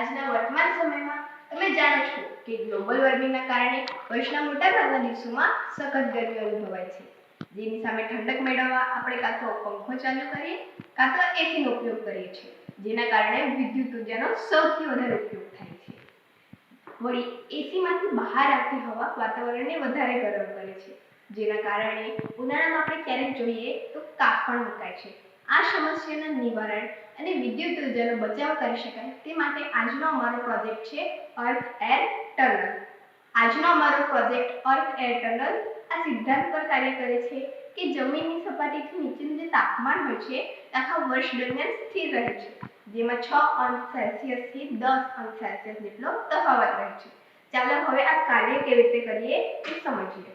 આજના વર્તમાન સમયમાં તમે જાણો છો કે ગ્લોબલ વોર્મિંગના કારણે વર્ષના મોટાભાગના દિવસોમાં સખત ગરમી અનુભવાય છે. જેની સામે ઠંડક મેળવવા આપણે કાં તો પંખો ચાલુ કરીએ, કાં તો એસીનો ઉપયોગ કરીએ છીએ, જેના કારણે વિદ્યુત ઉર્જાનો સૌથી વધારે ઉપયોગ થાય છે. વળી એસીમાંથી બહાર આવતી હવા વાતાવરણને વધારે ગરમ કરે છે, જેના કારણે ઉનાળામાં આપણે ક્યારેક જોઈએ તો કાપ પણ મુકાય છે. આ સમસ્યાના નિવારણ અને વિદ્યુત ઉર્જાનો બચાવ કરી શકાય તે માટે આજનો અમારો પ્રોજેક્ટ છે અર્થ એર ટનલ આજનો અમારો પ્રોજેક્ટ અર્થ એર ટનલ આ સિદ્ધાંત પર કાર્ય કરે છે કે જમીનની સપાટીથી નીચેનું જે તાપમાન હોય છે આખા વર્ષ દરમિયાન સ્થિર રહે છે. જેમાં છ અંશ સેલ્સિયસથી દસ અંશ સેલ્સિયસ જેટલો તફાવત રહે છે. ચાલો હવે આ કાર્ય કેવી રીતે કરીએ તે સમજીએ.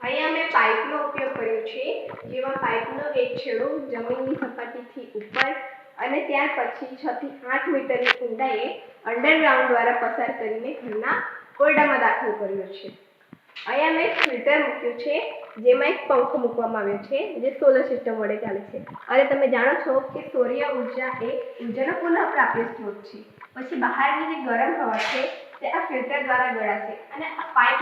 અહીંયા અમે પાઇપનો કર્યો છે જેમાં પાઇપનો એક છેડો જમીનની સપાટીથી ઉપર અને ત્યાર પછી છ થી આઠ મીટરની ઊંડાઈએ અંડરગ્રાઉન્ડ દ્વારા પસાર કરીને ઘરના ઓરડામાં દાખલ કર્યો છે. અહીંયા મેં એક ફિલ્ટર મૂક્યું છે, જેમાં એક પંખો મૂકવામાં આવ્યો છે, જે સોલર સિસ્ટમ વડે ચાલે છે. અને તમે જાણો છો કે સૌર્ય ઊર્જા એ ઉર્જાનો પુનઃપ્રાપ્ય સ્ત્રોત છે. પછી બહારની જે ગરમ હવા છે, તે આ ફિલ્ટર દ્વારા ગળાશે અને આ પાઇપ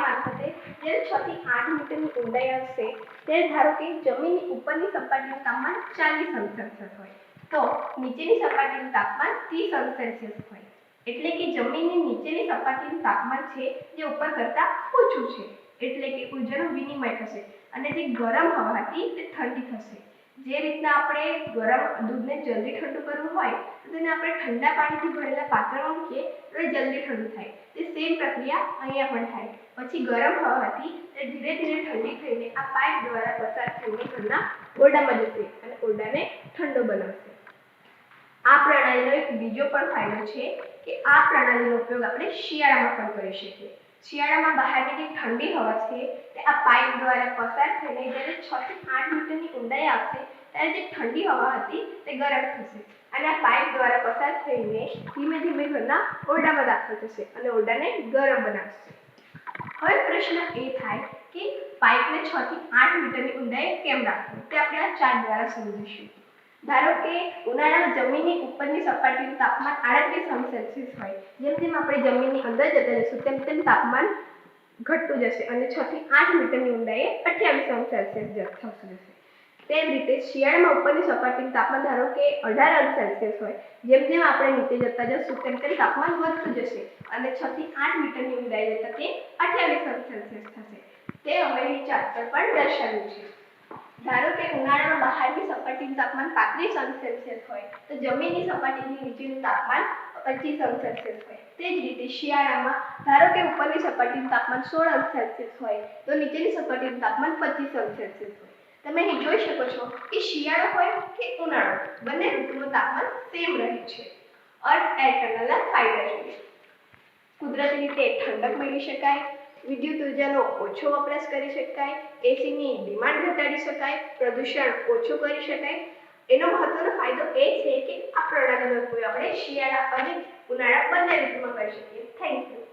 મારફતે છ થી આઠ મીટરની ઊંડાઈ આવશે ત્યારે ધારો કે જમીનની ઉપરની સપાટીનું તાપમાન ચાલીસ અંશ સેલ્સિયસ હોય. તો નીચેની સપાટીનું તાપમાન ત્રીસ અંશ સેલ્સિયસ હોય. એટલે કે જમીનની નીચેની સપાટીનું તાપમાન છે જે ઉપર કરતાં ઓછું છે. એટલે કે ઉર્જાનું વિનિમય થશે અને જે ગરમ હવા તે ઠંડી થશે. જે રીતના આપણે ગરમ દૂધને જલ્દી ઠંડુ કરવું હોય, તો તેને આપણે ઠંડા પાણીથી ભરેલા પાત્રમાં મૂકીએ તો જલ્દી ઠંડુ થાય. તે સેમ પ્રક્રિયા અહીંયા પણ થાય. પછી ગરમ હવાથી તે ધીરે ધીરે ઠંડી થઈને આ પાઇપ દ્વારા પસાર થઈને ઘરના ઓરડામાં જશે અને ઓરડાને ઠંડો બનાવશે. આ પ્રણાલીનો એક બીજો પણ ફાયદો છે કે આ પ્રણાલીનો ઉપયોગ આપણે શિયાળામાં પણ કરી શકીએ. શિયાળામાં બહારની જે ઠંડી હવા છે આ પાઇપ દ્વારા પસાર થઈને જ્યારે છ થી આઠ મીટરની ઊંડાઈ આવશે ત્યારે જે ઠંડી હવા હતી તે ગરમ થશે. અને આ પાઇપ દ્વારા પસાર થઈને ધીમે ધીમે ઘરના ઓરડામાં દાખલ થશે અને ઓરડાને ગરમ બનાવશે. હવે પ્રશ્ન એ થાય કે પાઇપને છ થી આઠ મીટરની ઊંડાઈ કેમ રાખવું? તે આપણે આ ચાર્ટ દ્વારા સમજીશું. ધારો કે ઉનાળામાં જમીનની ઉપરની સપાટીનું તાપમાન આડત્રીસ અંશ સેલ્સિયસ હોય, જેમ જેમ આપણે જમીનની અંદર જતા રહીશું તેમ તેમ તાપમાન ઘટતું જશે અને છ થી આઠ મીટરની ઊંડાઈએ અઠ્યાવીસ અંશ સેલ્સિયસ થતું જશે તે રીતે શિયાળામાં ઉપરની સપાટીનું તાપમાન ધારો કે અઢાર અંશ સેલ્સિયસ હોય, જેમ જેમ આપણે નીચે જતા જશું તેમ તેમ તાપમાન વધતું જશે અને છ થી આઠ મીટરની ઊંડાઈ જતા તે અઠ્યાવીસ અંશ સેલ્સિયસ થશે. તે અહીં ચાર્ટ પર પણ દર્શાવ્યું છે. ધારો કે ઉનાળામાં બહારની સપાટીનું તાપમાન પાંત્રીસ અંશ સેલ્સિયસ હોય, તો જમીનની સપાટીની નીચેનું તાપમાન પચીસ અંશ સેલ્સિયસ હોય. તે જ રીતે શિયાળામાં ધારો કે ઉપરની સપાટીનું તાપમાન સોળ અંશ સેલ્સિયસ હોય, તો નીચેની સપાટીનું તાપમાન પચીસ અંશ સેલ્સિયસ હોય. તમે અહીં જોઈ શકો છો કે શિયાળો હોય કે ઉનાળો, બંને ઋતુનું તાપમાન સેમ રહે છે. અર્થ એર ટનલના ફાયદા જોઈએ. કુદરતી રીતે ઠંડક મેળવી શકાય, વિદ્યુત ઉર્જાનો ઓછો વપરાશ કરી શકાય એસીની ડિમાન્ડ ઘટાડી શકાય, પ્રદૂષણ ઓછું કરી શકાય એનો મહત્વનો ફાયદો એ છે કે આ પ્રણાલીનો ઉપયોગ આપણે શિયાળા અને ઉનાળા બંને ઋતુમાં કરી શકીએ. Thank you